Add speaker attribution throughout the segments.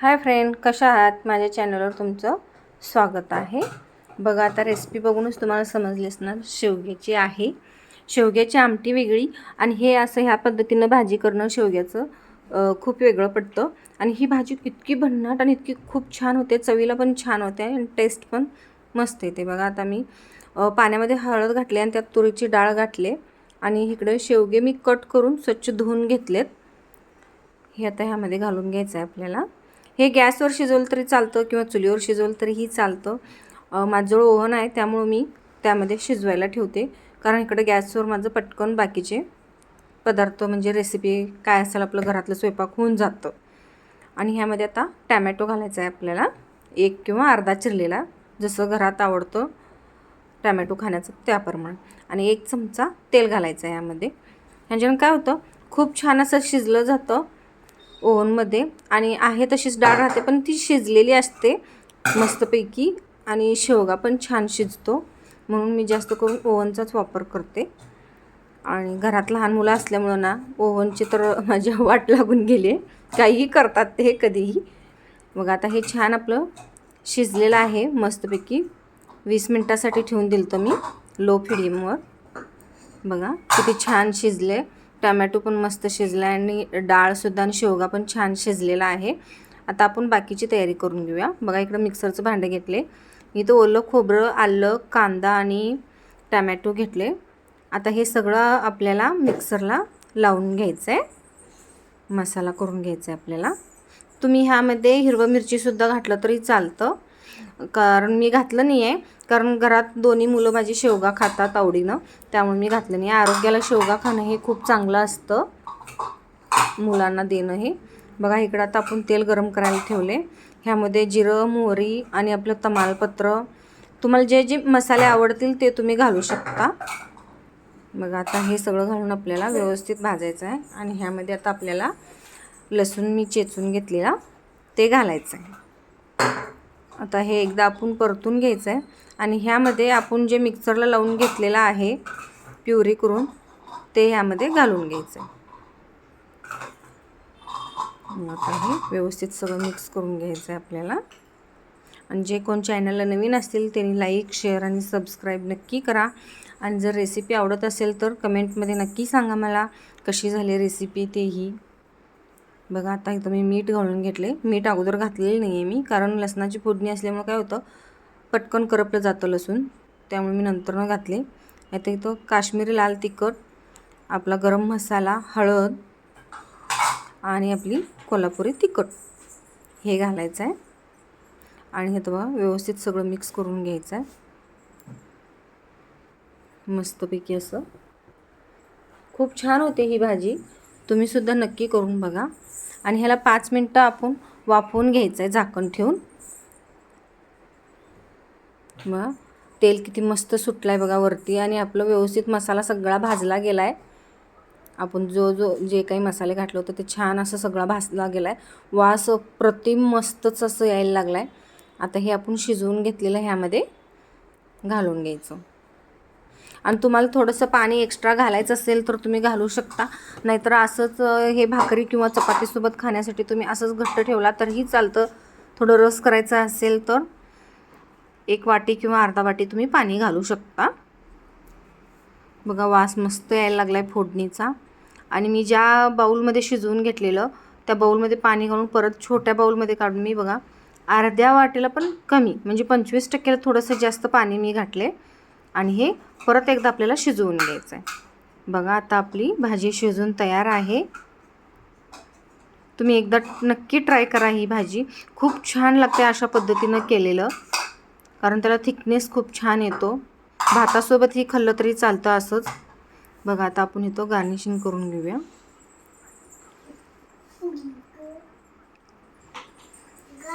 Speaker 1: Hi friend कशा आहात? माझ्या चॅनलवर तुमचं स्वागत आहे. बघा आता रेसिपी बघूनच तुम्हाला समजली असणार शेवग्याची आहे. शेवग्याची आमटी वेगळी आणि हे असं ह्या पद्धतीनं भाजी करणं शेवग्याचं खूप वेगळं पडतं. आणि ही भाजी इतकी भन्नाट आणि इतकी खूप छान होते. चवीला पण छान होते आणि टेस्ट पण मस्त येते. बघा आता मी पाण्यामध्ये हळद घातली आणि त्यात तुरीची डाळ घातले. आणि इकडे शेवगे मी कट करून स्वच्छ धुवून घेतलेत. हे आता ह्यामध्ये घालून घ्यायचं आहे आपल्याला. हे गॅसवर शिजवलं तरी चालतं किंवा चुलीवर शिजवलं तरीही चालतं. माझं ओव्हन आहे त्यामुळं मी त्यामध्ये शिजवायला ठेवते. कारण इकडे गॅसवर माझं पटकन बाकीचे पदार्थ म्हणजे रेसिपी काय असेल आपलं घरातलं स्वयंपाक होऊन जातं. आणि ह्यामध्ये आता टॅमॅटो घालायचा आहे आपल्याला. एक किंवा अर्धा चिरलेला जसं घरात आवडतं टॅमॅटो खाण्याचं त्याप्रमाणे. आणि एक चमचा तेल घालायचं आहे यामध्ये. ह्याच्यानं काय होतं खूप छान असं शिजलं जातं. ओव्हनमध्ये. आणि आहे तशीच डाळ राहते पण ती शिजलेली असते मस्तपैकी. आणि शेवगा पण छान शिजतो. म्हणून मी जास्त करून ओव्हनचाच वापर करते. आणि घरात लहान मुलं असल्यामुळं ना ओव्हनची तर माझ्या वाट लागून गेली काहीही करतात ते कधीही. मग आता हे छान आपलं शिजलेलं आहे मस्तपैकी. वीस मिनटासाठी ठेवून दिलं तर मी लो फ्लेमवर. बघा किती छान शिजले टमॅटो पण मस्त शिजला आणि डाळसुद्धा आणि शेवगा पण छान शिजलेला आहे. आता आपण बाकीची तयारी करून घेऊया. बघा इकडं मिक्सरचं भांडं घेतले. इथं ओलं खोबरं आलं कांदा आणि टमॅटो घेतले. आता हे सगळं आपल्याला मिक्सरला लावून घ्यायचं आहे मसाला करून घ्यायचा आहे आपल्याला. तुम्ही ह्यामध्ये हिरवं मिरचीसुद्धा घातलं तरी चालतं. कारण मी घातलं नाही आहे कारण घरात दोन्ही मुलं माझी शेवगा खातात आवडीनं. त्यामुळे मी घातलं नाही आरोग्याला शेवगा खाणं हे खूप चांगलं असतं. मुलांना देणं हे बघा इकडं आता आपण तेल गरम करायला ठेवले. ह्यामध्ये जिरं मोहरी आणि आपलं तमालपत्र. तुम्हाला जे जे मसाले आवडतील ते तुम्ही घालू शकता. बघा आता हे सगळं घालून आपल्याला व्यवस्थित भाजायचं आहे. आणि ह्यामध्ये आता आपल्याला लसूण मी चेचून घेतलेला. ते घालायचं आहे. आता हे एकदा आपण परतून घ्यायचं आहे आणि ह्यामध्ये आपण जे मिक्सरला लावून घेतलेलं आहे प्युरी करून ते ह्यामध्ये घालून घ्यायचं आहे आता हे व्यवस्थित सगळं मिक्स करून घ्यायचं आहे आपल्याला. आणि जे कोण चॅनलला नवीन असतील त्यांनी लाईक शेअर आणि सबस्क्राईब नक्की करा. आणि जर रेसिपी आवडत असेल तर कमेंटमध्ये नक्की सांगा मला कशी झाली रेसिपी तेही. बघा आता इथं मी मीठ घालून घेतले. मीठ अगोदर घातलेलं नाही आहे मी कारण लसणाची फोडणी असल्यामुळे काय होतं पटकन करपलं जातं लसूण. त्यामुळे मी नंतरनं घातले. आता इथं काश्मीरी लाल तिखट आपला गरम मसाला हळद आणि आपली कोल्हापुरी तिखट हे घालायचं आहे आणि हे बघा व्यवस्थित सगळं मिक्स करून घ्यायचं आहे मस्तपैकी असं. खूप छान होते ही भाजी. तुम्हीसुद्धा नक्की करून बघा. आणि ह्याला पाच मिनटं आपण वाफवून घ्यायचं आहे झाकण ठेवून. मग तेल किती मस्त सुटलं आहे बघा वरती आणि आपलं व्यवस्थित मसाला सगळा भाजला गेला आहे आपण जो जो जे काही मसाले घातलं होतं ते छान असं सगळा भाजला गेला आहे वास प्रतिम मस्तच असं यायला लागला आहे आता हे आपण शिजवून घेतलेलं ह्यामध्ये घालून घ्यायचं. आणि तुम्हाला थोडंसं पाणी एक्स्ट्रा घालायचं असेल तर तुम्ही घालू शकता. नाहीतर असंच हे भाकरी किंवा चपातीसोबत खाण्यासाठी तुम्ही असंच घट्ट ठेवला तरीही चालतं. थोडं रस करायचा असेल तर एक वाटी किंवा अर्धा वाटी तुम्ही पाणी घालू शकता. बघा वास मस्त यायला लागला आहे फोडणीचा. आणि मी ज्या बाऊलमध्ये शिजवून घेतलेलं त्या बाऊलमध्ये पाणी घालून परत छोट्या बाऊलमध्ये काढून मी बघा अर्ध्या वाटेला पण कमी म्हणजे पंचवीस टक्क्याला थोडंसं जास्त पाणी मी घातले आणि हे परत एकदा आपल्याला शिजवून घ्यायचं आहे बघा आता आपली भाजी शिजून तयार आहे. तुम्ही एकदा नक्की ट्राय करा ही भाजी. खूप छान लागते अशा पद्धतीनं केलेलं कारण त्याला थिकनेस खूप छान येतो. भातासोबत ही खाल्लं तरी चालतं असंच. बघा आता आपण इथं गार्निशिंग करून घेऊया.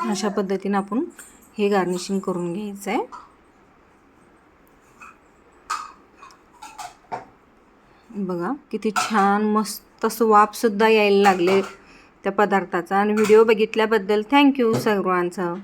Speaker 1: अशा पद्धतीनं आपण हे गार्निशिंग करून घ्यायचं आहे बघा किती छान मस्त असं वापसुद्धा यायला लागले त्या पदार्थाचा. आणि व्हिडिओ बघितल्याबद्दल थँक्यू सर्वांचं.